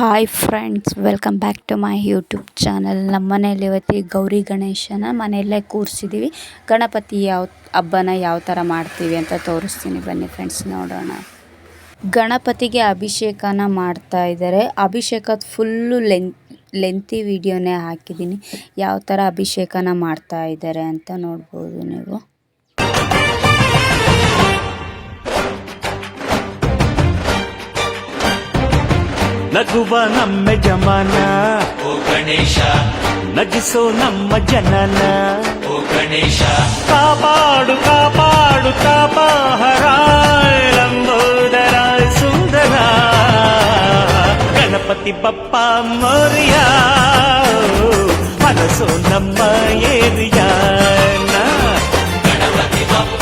Hi friends welcome back to my YouTube channel ನಮ್ಮ ಮನೆಯಲ್ಲಿ ಇವತ್ತು ಗೌರಿ ಗಣೇಶನ ಮನೆಯಲ್ಲೇ ಕೂರಿಸಿದ್ದೀವಿ ಗಣಪತಿ ಯಾವ, ಹಬ್ಬನ ಯಾವ ಥರ ಮಾಡ್ತೀವಿ ಅಂತ ತೋರಿಸ್ತೀನಿ. ಬನ್ನಿ ಫ್ರೆಂಡ್ಸ್ ನೋಡೋಣ. ಗಣಪತಿಗೆ ಅಭಿಷೇಕನ ಮಾಡ್ತಾ ಇದ್ದಾರೆ. ಅಭಿಷೇಕದ ಫುಲ್ಲು ಲೆಂತ್ ಲೆಂತಿ ವಿಡಿಯೋನೇ ಹಾಕಿದ್ದೀನಿ. ಯಾವ ಥರ ಅಭಿಷೇಕನ ಮಾಡ್ತಾ ಇದ್ದಾರೆ ಅಂತ ನೋಡ್ಬೋದು ನೀವು. ನಗುವ ನಮ್ಮ ಜಮಾನ ಓ ಗಣೇಶ ನಗಿಸೋ ನಮ್ಮ ಜನನ ಓ ಗಣೇಶ ಕಾಪಾಡು ಕಾಪಾಡು ತಾಪಹರ ಲಂಬೋದರ ಸುಂದರ ಗಣಪತಿ ಬಪ್ಪ ಮೋರಿಯ ಮನಸ್ಸು ನಮ್ಮ ಏರಿಯಾನ ಗಣಪತಿ ಬಪ್ಪ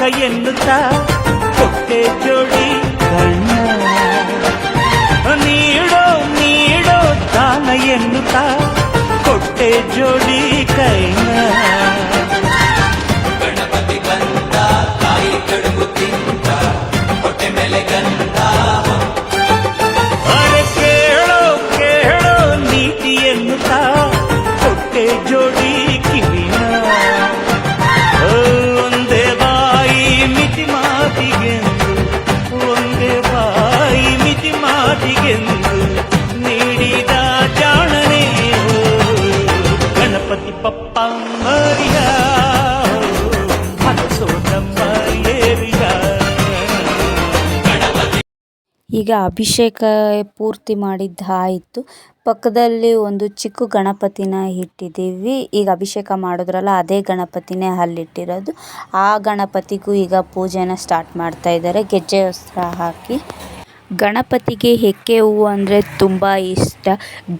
ಲೋಕ ಎನ್ನುತ್ತಾ ಕೊಟ್ಟೆ ಜೋಡಿ ಕಣ್ಣ ನೀಡೋ ನೀಡೋ ದಾನ ಎನ್ನುತ್ತಾ ಕೊಟ್ಟೆ ಜೋಡಿ ಕೈನ ಗಣಪತಿ ಬಂದ ಕಾಯಿ ಕಡುಬು ತಿಂದ ಹೊಟ್ಟೆ ಮೇಲೆ ಗಂಧ ಅರೆ ಕೇಳೋ ಕೇಳೋ ನೀತಿ ಎನ್ನುತ್ತಾ ಕೊಟ್ಟೆ ಜೋಡಿ ಈಗ ಅಭಿಷೇಕ ಪೂರ್ತಿ ಮಾಡಿದ್ದಾಯಿತು ಪಕ್ಕದಲ್ಲಿ ಒಂದು ಚಿಕ್ಕ ಗಣಪತಿನ ಇಟ್ಟಿದ್ದೀವಿ. ಈಗ ಅಭಿಷೇಕ ಮಾಡಿದ್ರಲ್ಲ, ಅದೇ ಗಣಪತಿನೇ ಅಲ್ಲಿಟ್ಟಿರೋದು. ಆ ಗಣಪತಿಗೂ ಈಗ ಪೂಜೆನ ಸ್ಟಾರ್ಟ್ ಮಾಡ್ತಾ ಇದ್ದಾರೆ. ಗೆಜ್ಜೆ ವಸ್ತ್ರ ಹಾಕಿ. ಗಣಪತಿಗೆ ಎಕ್ಕೆ ಹೂವು ಅಂದರೆ ತುಂಬ ಇಷ್ಟ.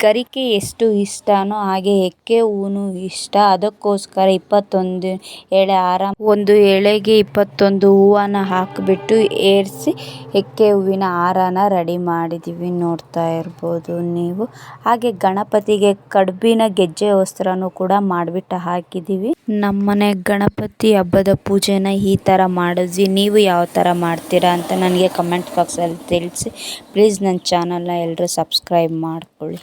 ಗರಿಕೆ ಎಷ್ಟು ಇಷ್ಟನೋ ಹಾಗೆ ಎಕ್ಕೆ ಹೂವು ಇಷ್ಟ. ಅದಕ್ಕೋಸ್ಕರ ಇಪ್ಪತ್ತೊಂದು ಎಳೆ ಹಾರ ಒಂದು ಎಳೆಗೆ ಇಪ್ಪತ್ತೊಂದು ಹೂವನ್ನು ಹಾಕಿಬಿಟ್ಟು ಏರಿಸಿ ಎಕ್ಕೆ ಹೂವಿನ ಹಾರನ ರೆಡಿ ಮಾಡಿದ್ದೀವಿ ನೋಡ್ತಾ ಇರ್ಬೋದು ನೀವು. ಹಾಗೆ ಗಣಪತಿಗೆ ಕಡುಬಿನ ಗೆಜ್ಜೆ ವಸ್ತ್ರನೂ ಕೂಡ ಮಾಡಿಬಿಟ್ಟು ಹಾಕಿದ್ದೀವಿ ನಮ್ಮನೆ ಗಣಪತಿ ಹಬ್ಬದ ಪೂಜೆನ ಈ ಥರ ಮಾಡಿದ್ವಿ. ನೀವು ಯಾವ ಥರ ಮಾಡ್ತೀರಾ ಅಂತ ನನಗೆ ಕಮೆಂಟ್ ಬಾಕ್ಸಲ್ಲಿ ಪ್ಲೀಸ್ ನನ್ನ ಚಾನಲ್ನ ಎಲ್ಲರೂ ಸಬ್ಸ್ಕ್ರೈಬ್ ಮಾಡ್ಕೊಳ್ಳಿ.